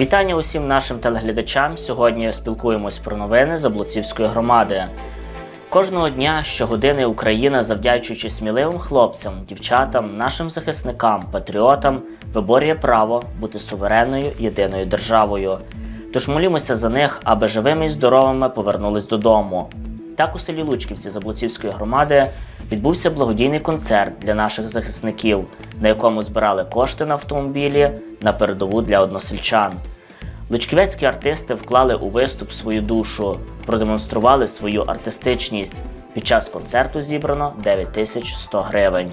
Вітання усім нашим телеглядачам. Сьогодні спілкуємось про новини Заблуцівської громади. Кожного дня, щогодини Україна, завдячуючи сміливим хлопцям, дівчатам, нашим захисникам, патріотам, виборює право бути суверенною єдиною державою. Тож молімося за них, аби живими і здоровими повернулись додому. Так у селі Лучківці Заблуцівської громади відбувся благодійний концерт для наших захисників, на якому збирали кошти на автомобілі на передову для односельчан. Лучківецькі артисти вклали у виступ свою душу, продемонстрували свою артистичність. Під час концерту зібрано 9100 гривень.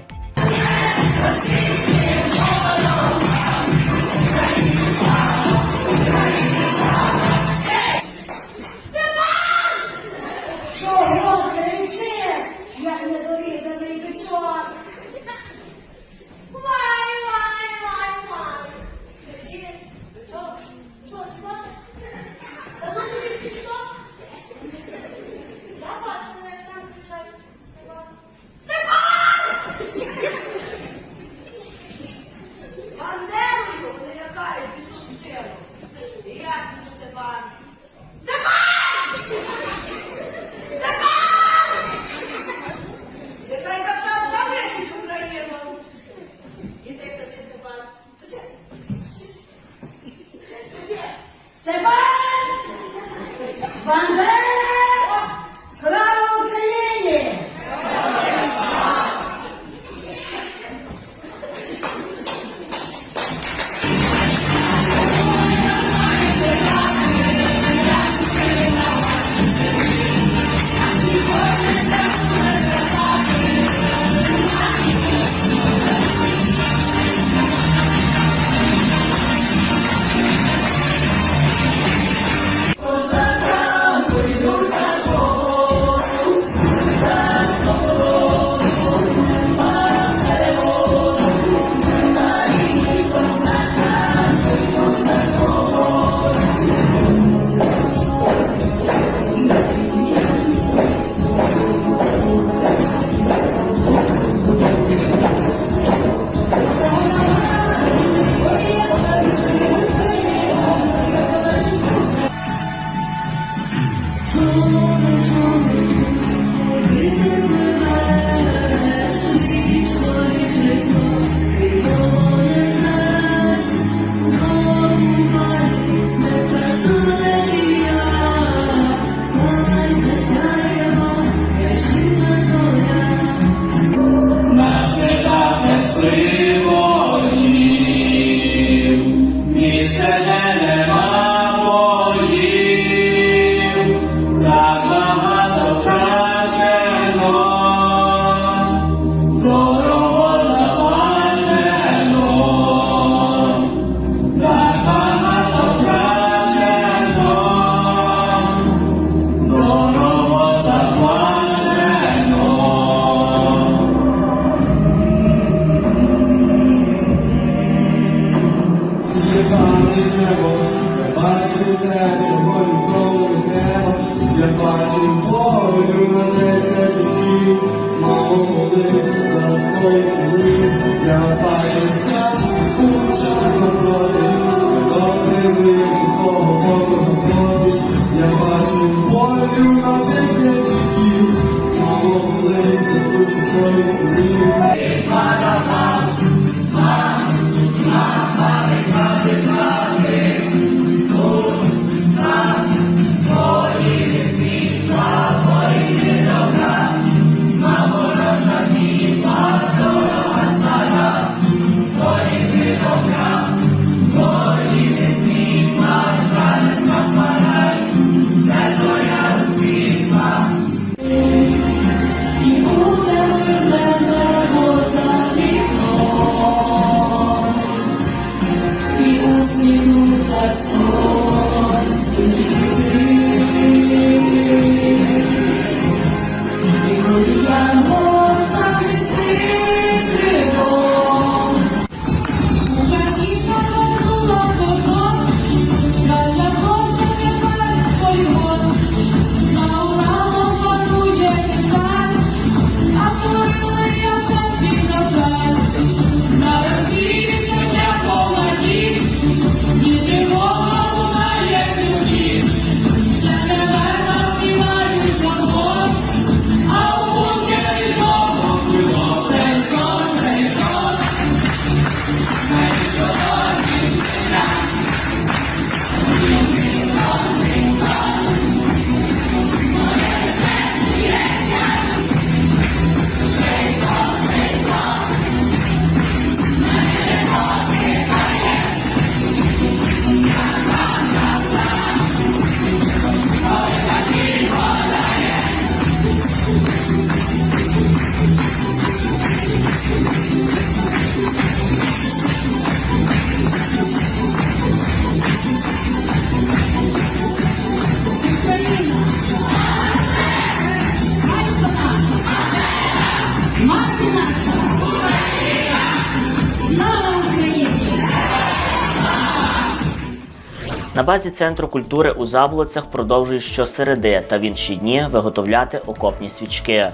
На базі центру культури у Заблоцях продовжують щосереди та в інші дні виготовляти окопні свічки.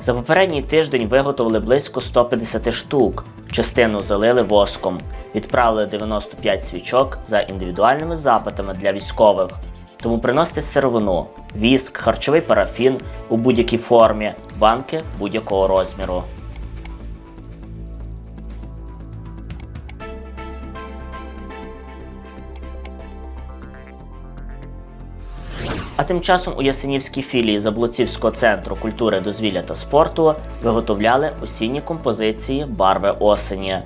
За попередній тиждень виготовили близько 150 штук, частину залили воском, відправили 95 свічок за індивідуальними запитами для військових. Тому приносите сировину, віск, харчовий парафін у будь-якій формі, банки будь-якого розміру. А тим часом у Ясенівській філії Заблоцівського центру культури, дозвілля та спорту виготовляли осінні композиції барви осені.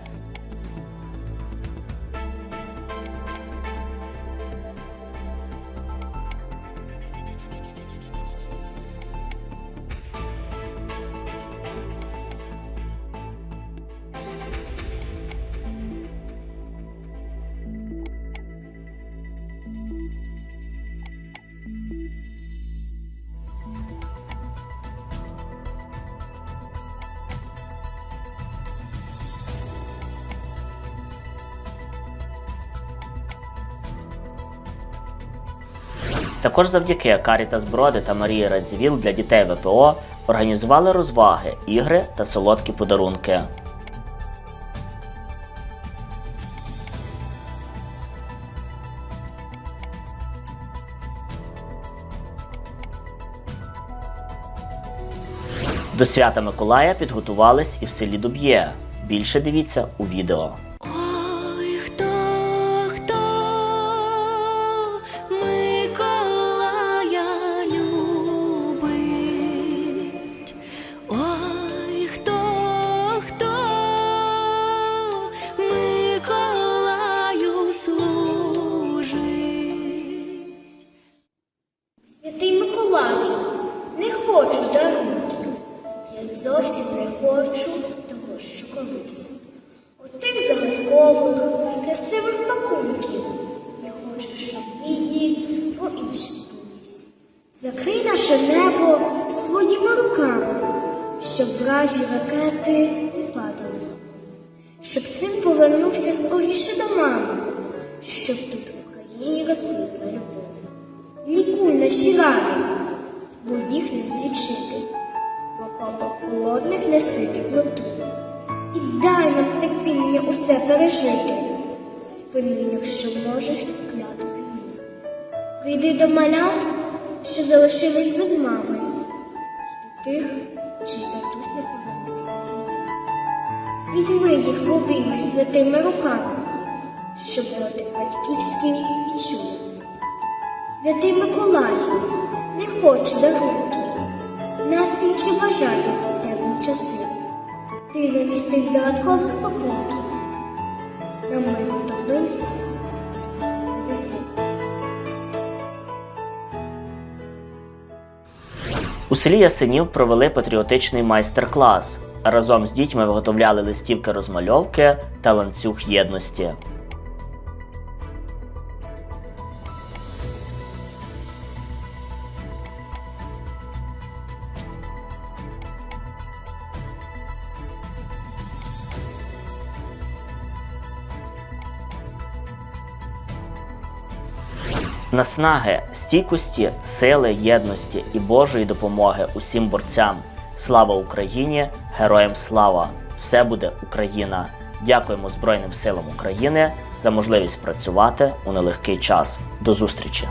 Також завдяки Карітас Броди та Марії Радзівіл для дітей ВПО організували розваги, ігри та солодкі подарунки. До свята Миколая підготувались і в селі Дуб'є. Більше дивіться у відео. Отих загадкових, красивих пакунків. Я хочу, щоб її про інші збулись. Закрий наше небо своїми руками, щоб вражі ракети не падали з. Щоб син повернувся скоріше до мами, щоб тут в Україні розквітла любов. Лікуй наші рани, бо їх не злічити. В окопах холодних не сити плоту. І дай нам терпіння усе пережити. Спини, якщо можеш цю. Прийди до малят, що залишились без мами, і до тих, чий татусь не повернувся з війни. Візьми їх в обійми святими руками, щоб дотик батьківський відчули. Святий Миколаю, не хочу дарунків, нас інші бажають ці темні часи. Ти замість тих загадкових пакунків на мою доньці неси. У селі Ясенів провели патріотичний майстер-клас. Разом з дітьми виготовляли листівки розмальовки та ланцюг єдності. Наснаги, стійкості, сили, єдності і Божої допомоги усім борцям. Слава Україні! Героям слава! Все буде Україна! Дякуємо Збройним силам України за можливість працювати у нелегкий час. До зустрічі!